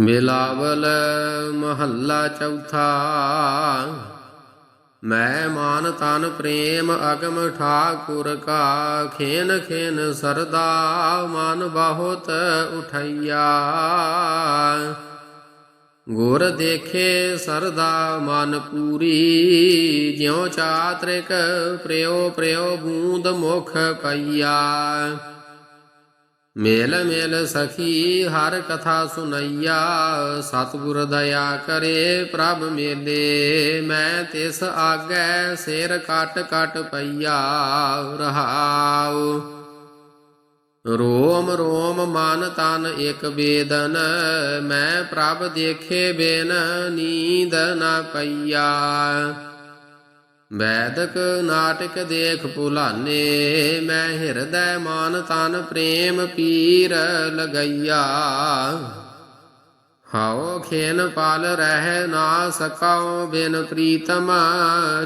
ਮਿਲਾਵਲ ਮਹੱਲਾ ਚੌਥਾ। ਮੈਂ ਮਾਨ ਤਨ ਪ੍ਰੇਮ ਅਗਮ ਠਾਕੁਰ ਕਾ, ਖੇਨ ਖੇਨ ਸਰਦਾ ਮਨ ਬਹੁਤ ਉਠਈਆ। ਗੁਰ ਦੇਖੇ ਸਰਦਾ ਮਨ ਪੂਰੀ, ਜਿਉ ਚਾਤ੍ਰਿਕ ਪ੍ਰਿਓ ਪ੍ਰਿਓ ਬੂੰਦ ਮੁਖ ਪਈਆ। ਮੇਲ ਮੇਲ ਸਖੀ, ਹਰ ਕਥਾ ਸੁਨਈਆ। ਸਤਿਗੁਰ ਦਇਆ ਕਰੇ ਪ੍ਰਭ ਮੇਲੇ। ਮੈਂ ਤਿਸ ਆਗੈ, ਸਿਰ ਕਟ ਕਟ ਪਈਆ ਰਹਾਉ। ਰੋਮ ਰੋਮ ਮਨ ਤਨ ਇਕ ਬੇਦਨ, ਮੈਂ ਪ੍ਰਭ ਦੇਖੇ ਬੇਨ ਨੀਂਦ ਨ ਪਈਆ। ਵੈਦਕ ਨਾਟਕ ਦੇਖ ਭੁਲਾਨੇ, ਮੈਂ ਹਿਰਦੈ ਮਾਨ ਤਨ ਪ੍ਰੇਮ ਪੀਰ ਲਗਈਆ। ਹਾਉ ਖੇਨ ਪਾਲ ਰਹਿ ਨਾ ਸਕਾਉ ਬਿਨ ਪ੍ਰੀਤਮ,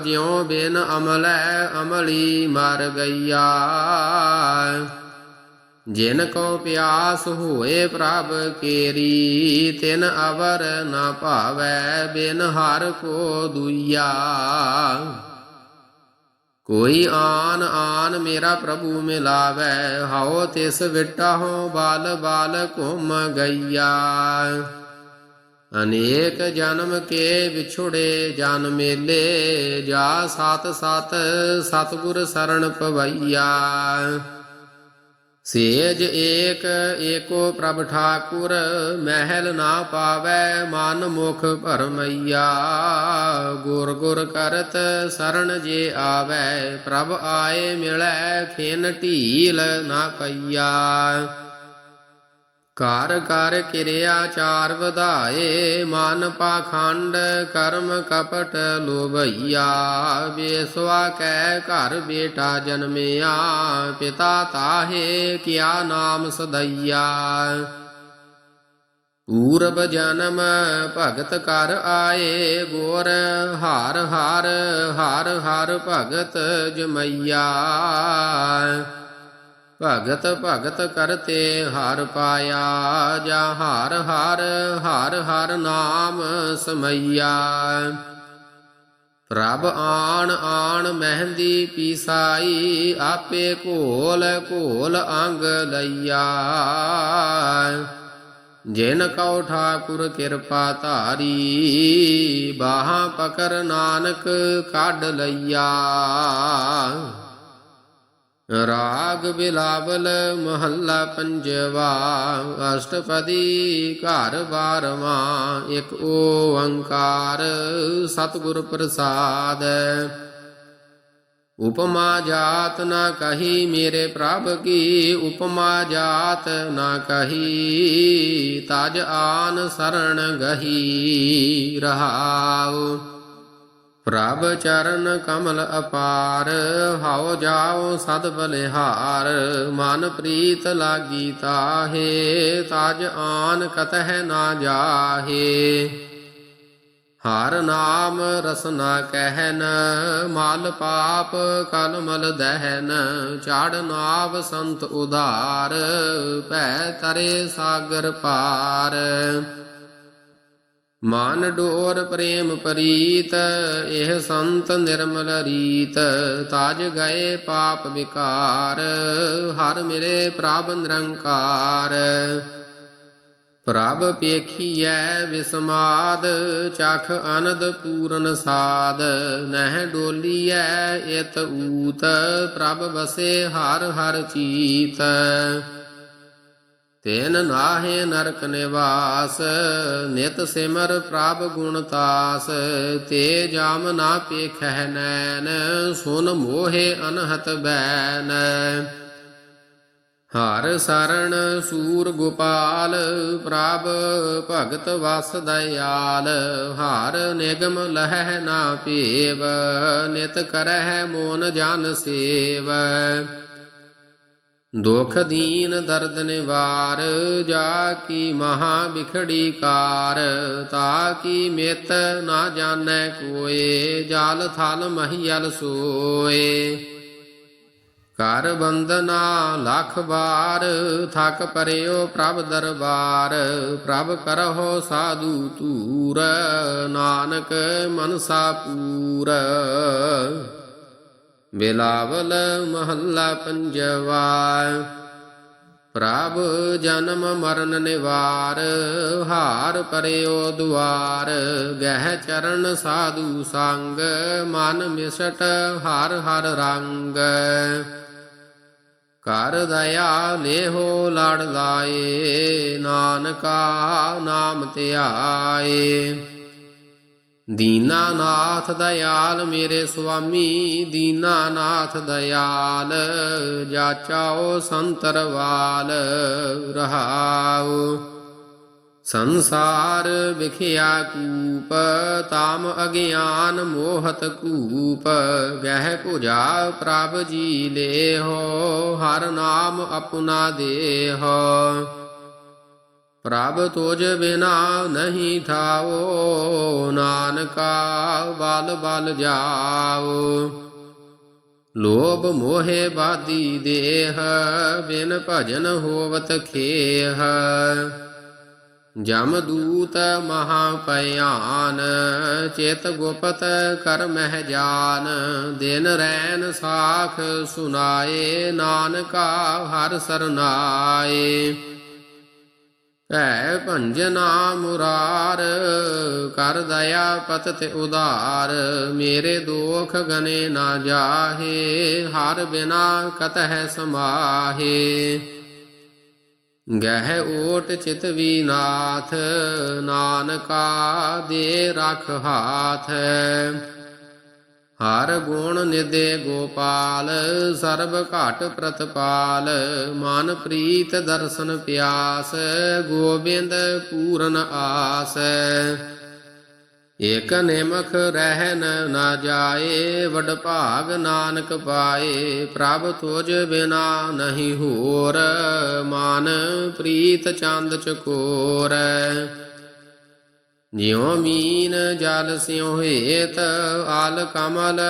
ਜਿਉ ਬਿਨ ਅਮਲੈ ਅਮਲੀ ਮਰ ਗਈਆ। ਜਿਨ ਕੋ ਪਿਆਸ ਹੋਏ ਪ੍ਰਭ ਕੇਰੀ, ਤਿਨ ਅਵਰ ਨਾ ਭਾਵੈ ਬਿਨ ਹਰ ਕੋ ਦੁਈਆ। ਕੋਈ ਆਨ ਆਨ ਮੇਰਾ ਪ੍ਰਭੂ ਮਿਲਾਵੈ, ਹਉ ਤਿਸ ਵਿਟਾਹੋ ਬਾਲ ਬਾਲ ਘੁੰਮ ਗਈਆ। ਅਨੇਕ ਜਨਮ ਕੇ ਵਿਛੁੜੇ, ਜਨ ਮੇਲੇ ਜਾ ਸਤ ਸਤ, ਸਤਗੁਰ ਸਰਣ ਪਵਈਆ। ਸੇਜ ਏਕ ਏਕੋ ਪ੍ਰਭ ਠਾਕੁਰ, ਮਹਿਲ ਨਾ ਪਾਵੈ ਮਨ ਮੁਖ ਭਰਮਈਆ। ਗੁਰ ਗੁਰ ਕਰਤ ਸਰਣ ਜੇ ਆਵੈ, ਪ੍ਰਭ ਆਏ ਮਿਲੈ ਖਿਨ ਢੀਲ ਨਾ ਪਈਆ। ਕਰ ਘਰ ਕਿਰਿਆ ਚਾਰ ਵਧਾਏ, ਮਨ ਪਾਖੰਡ ਕਰਮ ਕਪਟ ਲੋਭਈਆ। ਬੇਸਵਾ ਕੈ ਘਰ ਬੇਟਾ ਜਨਮਿਆ, ਪਿਤਾ ਤਾਹੇ ਕਿਆ ਨਾਮ ਸਦਈਆ। ਪੂਰਬ ਜਨਮ ਭਗਤ ਕਰ ਆਏ, ਗੋਰ ਹਾਰ ਹਾਰ ਹਾਰ ਹਾਰ ਭਗਤ ਜਮਈਆ। ਭਗਤ ਭਗਤ ਕਰਤੇ ਹਰ ਪਾਇਆ, ਜਾ ਹਰ ਹਰ ਹਰ ਹਰ ਨਾਮ ਸਮਈਆ ਪ੍ਰਭ ਆਣ ਆਣ ਮਹਿੰਦੀ ਪੀਸਾਈ, ਆਪੇ ਘੋਲ ਘੋਲ ਅੰਗ ਲਈਆ। ਜਿਨ ਕਉ ਠਾਕੁਰ ਕਿਰਪਾ ਧਾਰੀ, ਬਾਹਾਂ ਪਕਰ ਨਾਨਕ ਕੱਢ ਲਈਆ। ਰਾਗ ਬਿਲਾਵਲ ਮਹੱਲਾ ਪੰਜਵਾ, ਅਸ਼ਟਪਦੀ ਘਰ ਬਾਰਵਾਂ, ਇੱਕ ਓੰਕਾਰ ਸਤਿਗੁਰ ਪ੍ਰਸਾਦ। ਉਪਮਾ ਜਾਤ ਨਾ ਕਹੀ ਮੇਰੇ ਪ੍ਰਭ ਕੀ, ਉਪਮਾ ਜਾਤ ਨਾ ਕਹੀ ਤਜ ਆਨ ਸਰਣ ਗਹੀ ਰਹਾਉ। ਪ੍ਰਭ ਚਰਨ ਕਮਲ ਅਪਾਰ, ਹਉ ਜਾਉ ਸਦ ਬਲਿਹਾਰ, ਮਨ ਪ੍ਰੀਤ ਲਾਗੀ ਤਾਹੇ, ਤਜ ਆਨ ਕਤਹਿ ਨਾ ਜਾਹੇ। ਹਰ ਨਾਮ ਰਸਨਾ ਕਹਿਨ, ਮਲ ਪਾਪ ਕਲਮਲ ਦਹਿਨ, ਚਾੜ ਨਾਵ ਸੰਤ ਉਧਾਰ, ਭੈ ਤਰੇ ਸਾਗਰ ਪਾਰ। ਮਨ ਡੋਰ ਪ੍ਰੇਮ ਪਰੀਤ, ਇਹ ਸੰਤ ਨਿਰਮਲ ਰੀਤ, ਤਾਜ ਗਏ ਪਾਪ ਵਿਕਾਰ, ਹਰ ਮਿਲੇ ਪ੍ਰਭ ਨਿਰੰਕਾਰ। ਪ੍ਰਭ ਪੇਖੀਐ ਵਿਸਮਾਦ, ਚਖ ਅਨੰਦ ਪੂਰਨ ਸਾਦ, ਨਹਿ ਡੋਲੀਐ ਇਤ ਊਤ, ਪ੍ਰਭ ਵਸੇ ਹਰ ਹਰ ਚੀਤ। ਤੈਨ ਨਾਹੇ ਨਰਕ ਨਿਵਾਸ, ਨਿਤ ਸਿਮਰ ਪ੍ਰਭ ਗੁਣ ਤਾਸ, ਤੇ ਜਾਮ ਨਾ ਪੇਖੈ ਨੈਨ ਸੁਨ ਮੋਹੇ ਅਨਹਤ ਬੈਨ। ਹਰ ਸਰਣ ਸੂਰ ਗੋਪਾਲ, ਪ੍ਰਭ ਭਗਤ ਵਸ ਦਇਆਲ, ਹਰ ਨਿਗਮ ਲਹਿ ਨਾ ਪੇਵ, ਨਿਤ ਕਰਹਿ ਮੋਨ ਜਨ ਸੇਵ। ਦੁਖ ਦੀਨ ਦਰਦ ਨਿਵਾਰ, ਜਾ ਕੀ ਮਹਾ ਵਿਖੜੀ ਕਾਰ, ਤਾ ਕੀ ਮਿਤ ਨਾ ਜਾਣੈ ਕੋਏ, ਜਲ ਥਲ ਮਹੀਲ ਸੋਏ। ਕਰ ਬੰਦਨਾ ਲਖ ਬਾਰ ਥਕ ਪਰਿਓ ਪ੍ਰਭ ਦਰਬਾਰ, ਪ੍ਰਭ ਕਰਹੁ ਸਾਧੂ ਤੂਰ ਨਾਨਕ ਮਨਸਾ ਪੂਰ। ਬਿਲਾਵਲ ਮਹੱਲਾ ਪੰਜਵਾ। ਪ੍ਰਭ ਜਨਮ ਮਰਨ ਨਿਵਾਰ, ਹਾਰ ਪਰਿਓ ਦੁਆਰ। ਗਹਿ ਚਰਨ ਸਾਧੂ ਸੰਗ, ਮਨ ਮਿਸਟ ਹਰ ਹਰ ਰੰਗ। ਕਰ ਦਇਆ ਲੇਹੋ ਲੜ ਲਾਏ, ਨਾਨਕਾ ਨਾਮ ਧਿਆਏ। ਦੀਨਾਨਾਥ ਦਇਆਲ ਮੇਰੇ ਸੁਆਮੀ ਦੀਨਾਨਾਥ ਦਇਆਲ, ਜਾਚਾਓ ਸੰਤਰਵਾਲ ਰਹਾਉ ਸੰਸਾਰ ਵਿਖਿਆ ਕੂਪ, ਤਾਮ ਅਗਿਆਨ ਮੋਹਤ ਕੂਪ, ਗਹਿ ਭੁਜਾ ਪ੍ਰਭ ਜੀ ਲੇਹੋ, ਹਰ ਨਾਮ ਆਪਣਾ ਦੇਹੋ। ਪ੍ਰਭ ਤੁਝ ਬਿਨਾ ਨਹੀਂ ਥਾਓ ਨਾਨਕਾ ਬਲ ਬਲ ਜਾਓ। ਲੋਭ ਮੋਹਿ ਬਾਦੀ ਦੇਹ, ਬਿਨ ਭਜਨ ਹੋਵਤ ਖੇਹ। ਜਮ ਦੂਤ ਮਹਾ ਭਿਆਨ ਚਿਤ ਗੁਪਤ ਕਰ ਮਹਿ ਜਾਨ। ਦਿਨ ਰੈਨ ਸਾਖ ਸੁਨਾਏ, ਨਾਨਕਾ ਹਰ ਸਰਨਾਏ। ਭੈ ਭੰਜਨਾ ਮੁਰਾਰ ਕਰ ਦਇਆ ਪਤ ਤੇ ਉਧਾਰ ਮੇਰੇ ਦੋਖ ਗਨੇ ਨਾ ਜਾਹੇ, ਹਰ ਬਿਨਾ ਕਤਹਿ ਸਮਾਹੇ। ਗਹਿ ਓਟ ਚਿਤ ਵੀਨਾਥ, ਨਾਨਕਾ ਦੇ ਰਖ ਹਾਥ। ਹਰ ਗੁਣ ਨਿਦੇ ਗੋਪਾਲ, ਸਰਬ ਘਟ ਪ੍ਰਤਪਾਲ, ਮਨ ਪ੍ਰੀਤ ਦਰਸ਼ਨ ਪਿਆਸ, ਗੋਬਿੰਦ ਪੂਰਨ ਆਸ। ਏਕ ਨਿਮਖ ਰਹਿਨ ਨਾ ਜਾਏ, ਵਡ ਭਾਗ ਨਾਨਕ ਪਾਏ, ਪ੍ਰਭ ਤੁਝ ਬਿਨਾ ਨਹੀਂ ਹੋਰ, ਮਨ ਪ੍ਰੀਤ ਚੰਦ ਚਕੋਰ ਜਿਉ ਮੀਨ ਜਲ ਸਿਉ ਹੇਤ, ਆਲ ਕਮਲ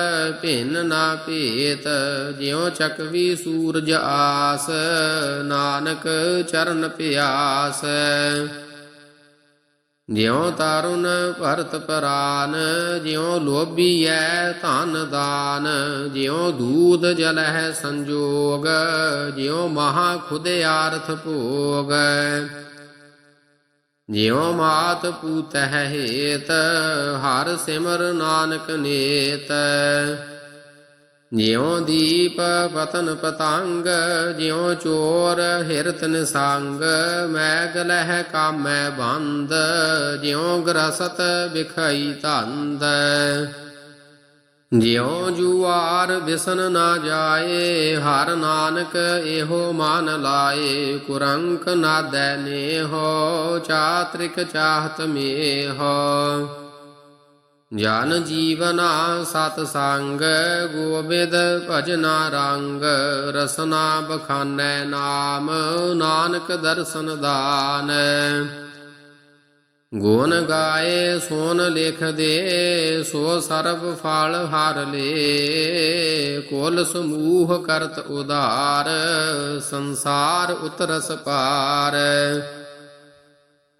ਭਿੰਨ ਨਾ ਭੇਤ, ਜਿਉ ਚਕਵੀ ਸੂਰਜ ਆਸ, ਨਾਨਕ ਚਰਨ ਪਿਆਸ। ਜਿਉ ਤਾਰੁਨ ਭਰਤ ਪਰਾਨ, ਜਿਉ ਲੋਭੀਐ ਧਨ ਦਾਨ, ਜਿਉ ਦੂਧ ਜਲਹਿ ਸੰਜੋਗ, ਜਿਉ ਮਹਾ ਖੁਦਿਆਰਥ ਭੋਗ। ਜਿਉ ਮਾਤ ਪੂਤ ਹੈ ਹੇਤ, ਹਰ ਸਿਮਰ ਨਾਨਕ ਨੇਤ। ਜਿਉ ਦੀਪ ਪਤਨ ਪਤੰਗ, ਜਿਉ ਚੋਰ ਹਿਰਤ ਨਿਸੰਗ ਮੈਗ ਲਹਿ ਕਾਮੈ ਬੰਦ, ਜਿਉ ਗਰਸਤ ਵਿਖਾਈ ਤੰਦ। ਜਿਉ ਜੁਆਰ ਵਿਸਨ ਨਾ ਜਾਏ, ਹਰ ਨਾਨਕ ਇਹੋ ਮਾਨ ਲਾਏ। ਕੁਰੰਕ ਨਾਦੈ ਨੇਹੋ, ਚਾਤ੍ਰਿਕ ਚਾਹਤ ਮੇਹੋ। ਜਨ ਜੀਵਨਾ ਸਤ ਸੰਗ, ਗੋਬਿੰਦ ਭਜਨਾ ਰੰਗ। ਰਸਨਾ ਬਖਾਨੈ ਨਾਮ, ਨਾਨਕ ਦਰਸ਼ਨ ਦਾਨ। ਗੁਣ ਗਾਏ ਸੋਨ ਲਿਖ ਦੇ, ਸੋ ਸਰਬ ਫਲ ਹਰ ਲੇ। ਕੋਲ ਸਮੂਹ ਕਰਤ ਉਦਾਰ, ਸੰਸਾਰ ਉਤਰਸ ਪਾਰ।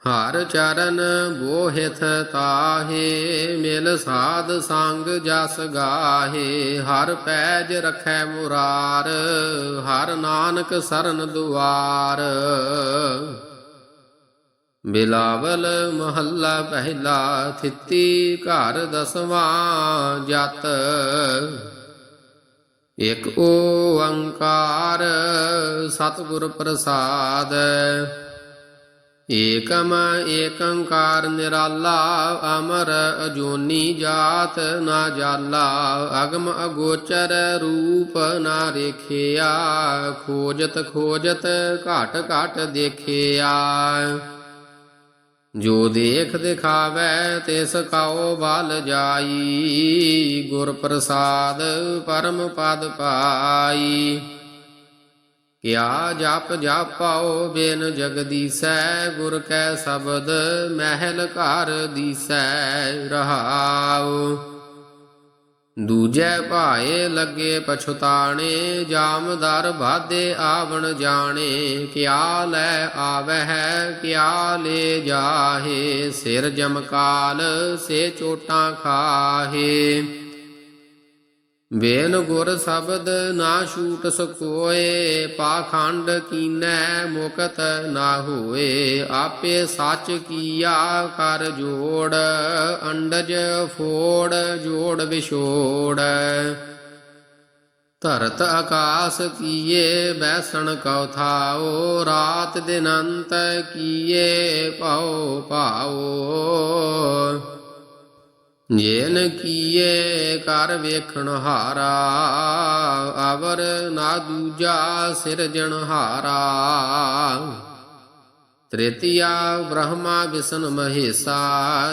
ਹਰ ਚਰਨ ਬੋਹਿਥ ਤਾਹੇ, ਮਿਲ ਸਾਧ ਸੰਗ ਜਸ ਗਾਹੇ। ਹਰ ਪੈਜ ਰਖੈ ਮੁਰਾਰ, ਹਰ ਨਾਨਕ ਸਰਨ ਦੁਆਰ। ਬਿਲਾਵਲ ਮਹੱਲਾ ਪਹਿਲਾ ਥਿੱਤੀ ਘਰ ਦਸਵਾਂ ਜਤ। ਇਕ ਓੰਕਾਰ ਸਤਿਗੁਰ ਪ੍ਰਸਾਦ। ਏਕਮ ਏਕੰਕਾਰ ਨਿਰਾਲਾ, ਅਮਰ ਅਜੋਨੀ ਜਾਤ ਨਾ ਜਾਲਾ। ਅਗਮ ਅਗੋਚਰ ਰੂਪ ਨਾ ਰੇਖਿਆ, ਖੋਜਤ ਖੋਜਤ ਘਟ ਘਟ ਦੇਖਿਆ। ਜੋ ਦੇਖ ਦਿਖਾਵੈ ਤਿਸ ਕਾਉ ਬਲ ਜਾਈ, ਗੁਰ ਪ੍ਰਸਾਦ ਪਰਮ ਪਦ ਪਾਈ। ਕਿਆ ਜਪ ਜਾਪਾਓ ਬਿਨ ਜਗਦੀਸੈ, ਗੁਰ ਕੈ ਸ਼ਬਦ ਮਹਿਲ ਘਰ ਦੀਸੈ ਰਹਾਉ। ਦੂਜੈ ਭਾਏ ਲੱਗੇ ਪਛਤਾਣੇ ਜਾਮਦਰ ਬਾਧੇ ਆਵਣ ਜਾਣੇ, ਕਿਆ ਲੈ ਆਵਹਿ, ਕਿਆ ਲੈ ਜਾਹੇ, ਸਿਰ ਜਮਕਾਲ ਸੇ ਚੋਟਾਂ ਖਾਹੇ। ਵੇਨ ਗੁਰ ਸ਼ਬਦ ਨਾ ਛੂਟ ਸਕੋਏ, ਪਾਖੰਡ ਕੀਨੈ ਮੁਕਤ ਨਾ ਹੋਏ। ਆਪੇ ਸੱਚ ਕੀਆ ਕਰ ਜੋੜ, ਅੰਡਜ ਫੋੜ ਜੋੜ ਵਿਛੋੜ। ਧਰਤ ਆਕਾਸ ਕੀਏ, ਬੈਸਣ ਕਉ ਥਾਓ ਰਾਤ ਦਿਨ ਅੰਤ ਕੀਏ, ਪਾਉ ਪਾਓ ਜੇਨ ਕੀਏ ਕਰ ਵੇਖਣ ਹਾਰਾ ਅਵਰ ਨਾ ਦੂਜਾ ਸਿਰਜਣ ਹਾਰਾ। ਤ੍ਰਿਤੀਆ ਬ੍ਰਹਮਾ ਵਿਸ਼ਨ ਮਹੇਸਾ,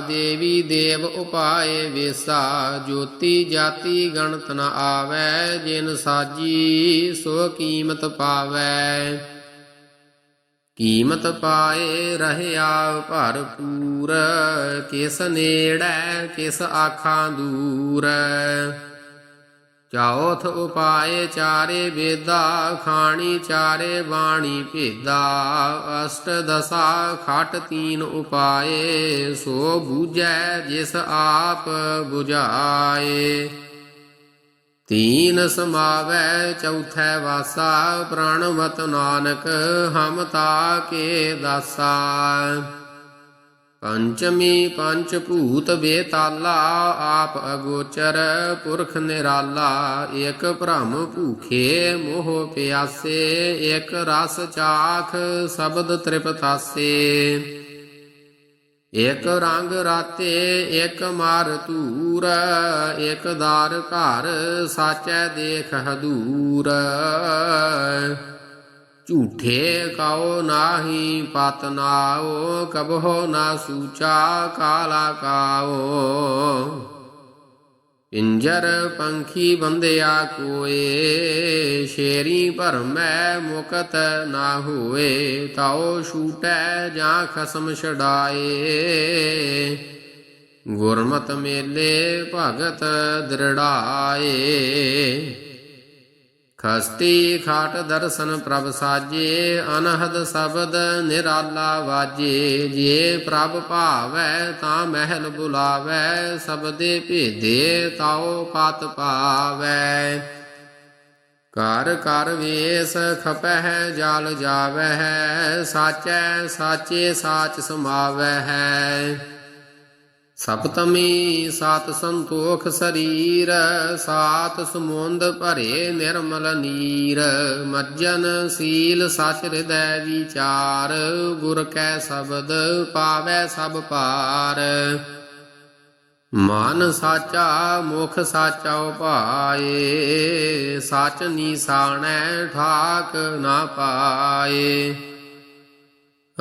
ਦੇਵੀ ਦੇਵ ਉਪਾਏ ਵੇਸਾ। ਜੋਤੀ ਜਾਤੀ ਗਣਤ ਨ ਆਵੈ, ਜਿਨ ਸਾਜੀ ਸੋ ਕੀਮਤ ਪਾਵੈ। ਕੀਮਤ ਪਾਏ ਰਹਿਆ ਭਰਪੂਰ ਕਿਸ ਨੇੜੈ, ਕਿਸ ਆਖਾਂ ਦੂਰ। ਚੌਥ ਉਪਾਏ ਚਾਰੇ ਵੇਦਾ, ਖਾਣੀ ਚਾਰੇ ਬਾਣੀ ਭੇਦਾ। ਅਸ਼ਟ ਦਸਾ ਖਟ ਤੀਨ ਉਪਾਏ, ਸੋ ਬੂਝੈ ਜਿਸ ਆਪ 부ਝਾਏ ਤੀਨ ਸਮਾਵੈ ਚੌਥੈ ਵਾਸਾ ਪ੍ਰਾਣਵਤ ਨਾਨਕ ਹਮ ਤਾ ਕੇ ਦਾਸਾ। ਪੰਚਮੀ ਪੰਚ ਭੂਤ ਬੇਤਾਲਾ, ਆਪ ਅਗੋਚਰ ਪੁਰਖ ਨਿਰਾਲਾ। ਇਕ ਭ੍ਰਮ ਭੂਖੇ ਮੋਹ ਪਿਆਸੇ ਇਕ ਰਸ ਚਾਖ ਸ਼ਬਦ ਤ੍ਰਿਪਤਾਸੇ। ਇਕ ਰੰਗ ਰਾਤੇ ਇਕ ਮਾਰ ਧੂਰ, ਇਕ ਦਾਰ ਘਰ ਸਾਚੈ ਦੇਖ ਹਦੂਰ। ਝੂਠੇ ਕਾਓ ਨਾਹੀ, ਪਤ ਨਾਓ ਕਬਹੋ ਨਾ ਸੂਚਾ, ਕਾਲਾ ਕਾਓ ਪਿੰਜਰ ਪੰਖੀ ਬੰਦਿਆ ਕੋਏ, ਸ਼ੇਰੀ ਭਰਮੈ ਮੁਕਤ ਨਾ ਹੋਏ, ਤਾਉ ਛੂਟੈ ਜਾਂ ਖਸਮ ਛਡਾਏ। ਗੁਰਮਤ ਮੇਲੇ ਭਗਤ ਦ੍ਰਿੜਾਏ। ਖਸਤੀ ਖਾਟ ਦਰਸ਼ਨ ਪ੍ਰਭ ਸਾਜੇ, ਅਨਹਦ ਸ਼ਬਦ ਨਿਰਾਲਾ ਵਾਜੇ। ਜੇ ਪ੍ਰਭ ਭਾਵੈ ਤਾਂ ਮਹਿਲ ਬੁਲਾਵੈ ਸਬਦੇ ਭੇਦੇ ਤਾਉ ਪਤ ਪਾਵੈ। ਕਰ ਕਰ ਵੇਸ ਖਪਹਿ ਜਲ ਜਾਵਹਿ, ਸਾਚੈ ਸਾਚੇ ਸਾਚ ਸਮਾਵਹਿ। ਸਪਤਮੀ ਸਾਤ ਸੰਤੋਖ ਸਰੀਰ, ਸਾਤ ਸਮੁੰਦ ਭਰੇ ਨਿਰਮਲ ਨੀਰ। ਮੱਜਨ ਸੀਲ ਸਚ ਹਿਰਦੈ ਵਿਚਾਰ, ਗੁਰ ਕੈ ਸ਼ਬਦ ਪਾਵੈ ਸਭ ਪਾਰ ਮਨ ਸਾਚਾ, ਮੁਖ ਸਾਚਾ ਉਪਾਏ, ਸਚ ਨੀਸਾਣੈ ਠਾਕ ਨਾ ਪਾਏ।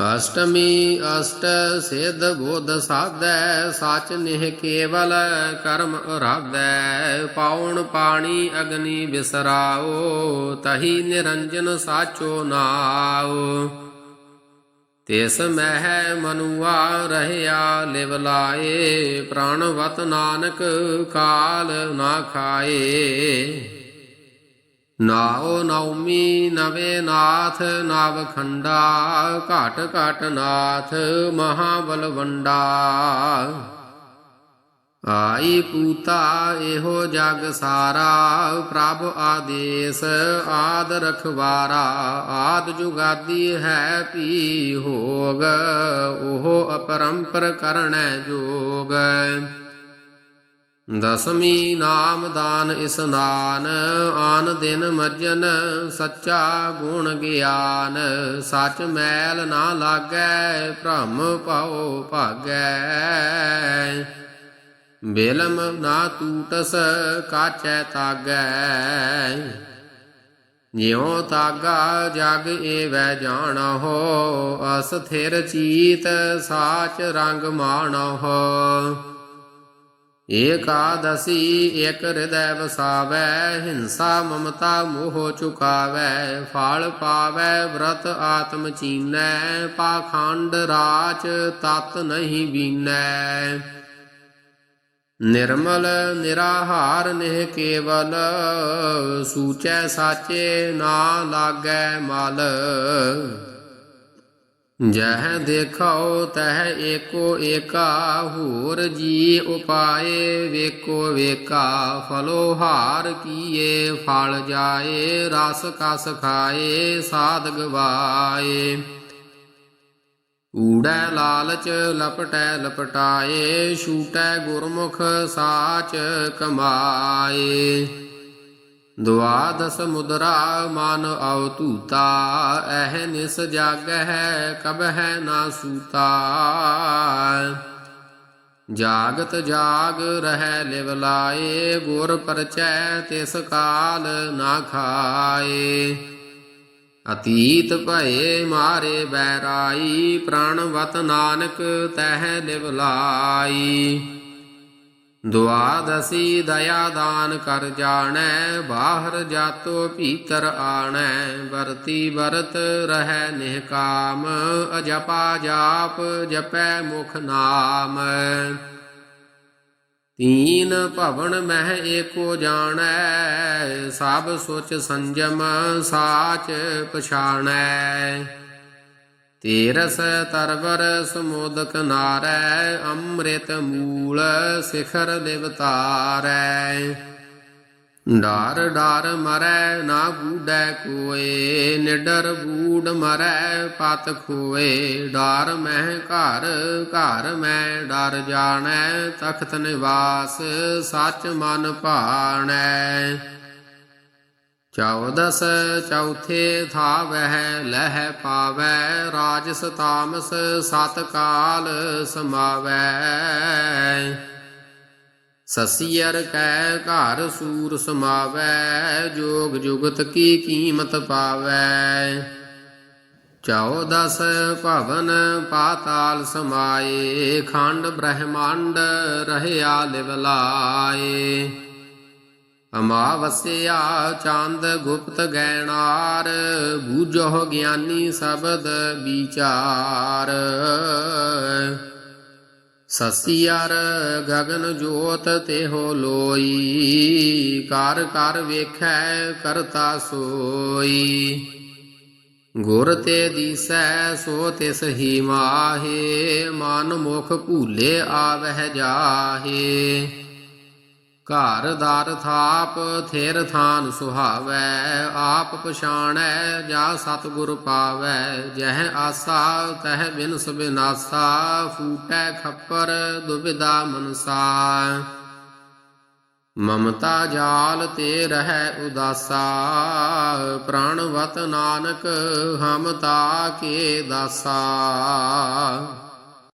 ਅਸ਼ਟਮੀ ਅਸ਼ਟ ਸਿਧ ਬੋਧ ਸਾਧੈ, ਸਚ ਨਿਹ ਕੇਵਲ ਕਰਮ ਅਰਾਧੈ ਪਾਉਣ ਪਾਣੀ ਅਗਨੀ ਵਿਸਰਾਓ ਤਹੀ ਨਿਰੰਜਨ ਸਾਚੋ ਨਾਓ। ਤਿਸ ਮਹਿ ਮਨੁਆ ਰਹਿਆ ਲਿਵ ਲਾਏ, ਪ੍ਰਾਣਵਤ ਨਾਨਕ ਕਾਲ ਨਾ ਖਾਏ। ਨਾਉ ਨੌਮੀ ਨਵੇ ਨਾਥ, ਨਵ ਖੰਡਾ, ਘਟ ਘਟ ਨਾਥ ਮਹਾਬਲਵੰਡਾ ਆਈ ਪੂਤਾ ਇਹੋ ਜਗ ਸਾਰਾ, ਪ੍ਰਭ ਆਦੇਸ ਆਦ ਰਖਵਾਰਾ। ਆਦ ਜੁਗਾਦੀ ਹੈ ਪੀ ਹੋਗ, ਉਹ ਅਪਰੰਪਰ ਕਰਣੈ ਜੋਗ। ਦਸਮੀ ਨਾਮ ਦਾਨ ਇਸਨਾਨ ਆਨ ਦਿਨ ਮਜਨ ਸੱਚਾ ਗੁਣ ਗਿਆਨ। ਸਚ ਮੈਲ ਨਾ ਲਾਗੈ, ਭ੍ਰਮ ਪਾਉ ਭਾਗੈ। ਬੇਲਮ ਨਾ ਟੂਟਸ ਕਾਚੈ ਤਾਗੈ। ਜਿਉ ਤਾਗਾ ਜਗ ਏਵੈ ਜਾਣਹੁ ਅਸਥਿਰ ਚੀਤ ਸਾਚ ਰੰਗ ਮਾਣਹੁ। ਏਕਾਦਸੀ ਏਕ ਹਿਰਦੈ ਵਸਾਵੈ, ਹਿੰਸਾ ਮਮਤਾ ਮੋਹ ਚੁਕਾਵੈ, ਫਲ ਪਾਵੈ, ਵ੍ਰਤ ਆਤਮ ਚੀਨੈ, ਪਾਖੰਡ ਰਾਚ ਤਤ ਨਹੀਂ ਬੀਨੈ। ਨਿਰਮਲ ਨਿਰਾਹਾਰ ਨਿਹ ਕੇਵਲ, ਸੂਚੈ ਸਾਚੇ ਨਾ ਲਾਗੈ ਮਲ। ਜਹ ਦੇਖੋ ਤਹ ਏਕੋ ਏਕਾ, ਹੋਰ ਜੀ ਉਪਾਏ ਵੇਕੋ ਵੇਕਾ ਫਲੋ ਹਾਰ ਕੀਏ, ਫਲ ਜਾਏ, ਰਸ ਕਸ ਖਾਏ, ਸਾਧ ਗਵਾਏ। ਊੜੈ ਲਾਲਚ ਲਪਟੈ ਲਪਟਾਏ, ਛੂਟੈ ਗੁਰਮੁਖ ਸਾਚ ਕਮਾਏ। ਦੁਆਦਸ ਮੁਦਰਾ ਮਨ ਆਉ ਧੂਤਾ ਐਹ ਨਿਸ ਜਾਗਹਿ, ਕਬਹਿ ਨਾ ਸੂਤਾ। ਜਾਗਤ ਜਾਗ ਰਹਿ ਲਿਵ ਲਾਏ, ਗੁਰ ਪਰਚੈ ਤਿਸ ਕਾਲ ਨਾ ਖਾਏ। ਅਤੀਤ ਭਏ ਮਾਰੇ ਬੈਰਾਈ ਪ੍ਰਣਵਤ ਨਾਨਕ ਤਹਿ ਲਿਵ ਲਾਈ। ਦੁਆਦਸੀ ਦਇਆ ਦਾਨ ਕਰ ਜਾਣੈ, ਬਾਹਰ ਜਾਤੋ ਭੀਤਰ ਆਣੈ, ਵਰਤੀ ਵਰਤ ਰਹਿ ਨਿਹਕਾਮ ਅਜਪਾ ਜਾਪ ਜਪੈ ਮੁਖ ਨਾਮ। ਤੀਨ ਭਵਨ ਮਹਿ ਏਕੋ ਜਾਣੈ, ਸਭ ਸੁਚ ਸੰਜਮ ਸਾਚ ਪਛਾਣੈ। ਤੇਰਸ ਤਰਵਰ ਸਮੋਦਕ ਨਾਰੈ, ਅੰਮ੍ਰਿਤ ਮੂਲ ਸਿਖਰ ਦਿਵਤਾਰੈ ਡਾਰ ਡਾਰ ਮਰੈ ਨਾ ਬੂਡੈ ਕੋਏ, ਨਿਡਰ ਬੂਡ ਮਰੈ ਪਤ ਖੋਏ। ਡਾਰ ਮਹਿ ਘਰ ਘਰ ਮੈਂ ਡਰ ਜਾਣੈ, ਤਖਤ ਨਿਵਾਸ ਸੱਚ ਮਨ ਭਾਣੈ। ਚੌਦਸ ਚੌਥੇ ਥਾਵਹਿ ਲਹਿ ਪਾਵੈ ਰਾਜਸ ਤਾਮਸ ਸਤ ਕਾਲ ਸਮਾਵੈ ਸਸੀਅਰ ਕੈ ਘਰ ਸੂਰ ਸਮਾਵੈ ਜੋਗ ਜੁਗਤ ਕੀ ਕੀਮਤ ਪਾਵੈ ਚੌਦਸ ਭਵਨ ਪਾਤਾਲ ਸਮਾਏ, ਖੰਡ ਬ੍ਰਹਮੰਡ ਰਹਿਆ ਲਿਵਲਾਏ ਅਮਾਵਸਿਆ ਚੰਦ ਗੁਪਤ ਗੈਣਾਰ ਬੂਝੋ ਗਿਆਨੀ ਸ਼ਬਦ ਵਿਚਾਰ। ਸਸੀਅਰ ਗਗਨ ਜੋਤ ਤੇਹੋ ਲੋਈ ਕਰ ਕਰ ਵੇਖੈ ਕਰਤਾ ਸੋਈ। ਗੁਰ ਤੇ ਦੀਸੈ ਸੋ ਤਿਸ ਹੀ ਮਾਹੇ, ਮਨ ਮੁਖ ਭੂਲੇ ਆਵਹਿ ਜਾਹੇ। ਘਰ ਦਰ ਥਾਪ, ਥੇਰ ਥਾਨ ਸੁਹਾਵੈ, ਆਪ ਪਛਾਣੈ, ਜਾ ਸਤਿਗੁਰ ਪਾਵੈ, ਜਹ ਆਸਾ, ਤਹ ਬਿਨਸ ਬਿਨਾਸਾ, ਫੂਟੈ ਖੱਪਰ ਦੁਬਿਦਾ ਮਨਸਾ। ਮਮਤਾ ਜਾਲ ਤੇ ਰਹਿ ਉਦਾਸਾ, ਪ੍ਰਾਣਵਤ ਨਾਨਕ ਹਮ ਤਾ ਕੇ ਦਾਸਾ।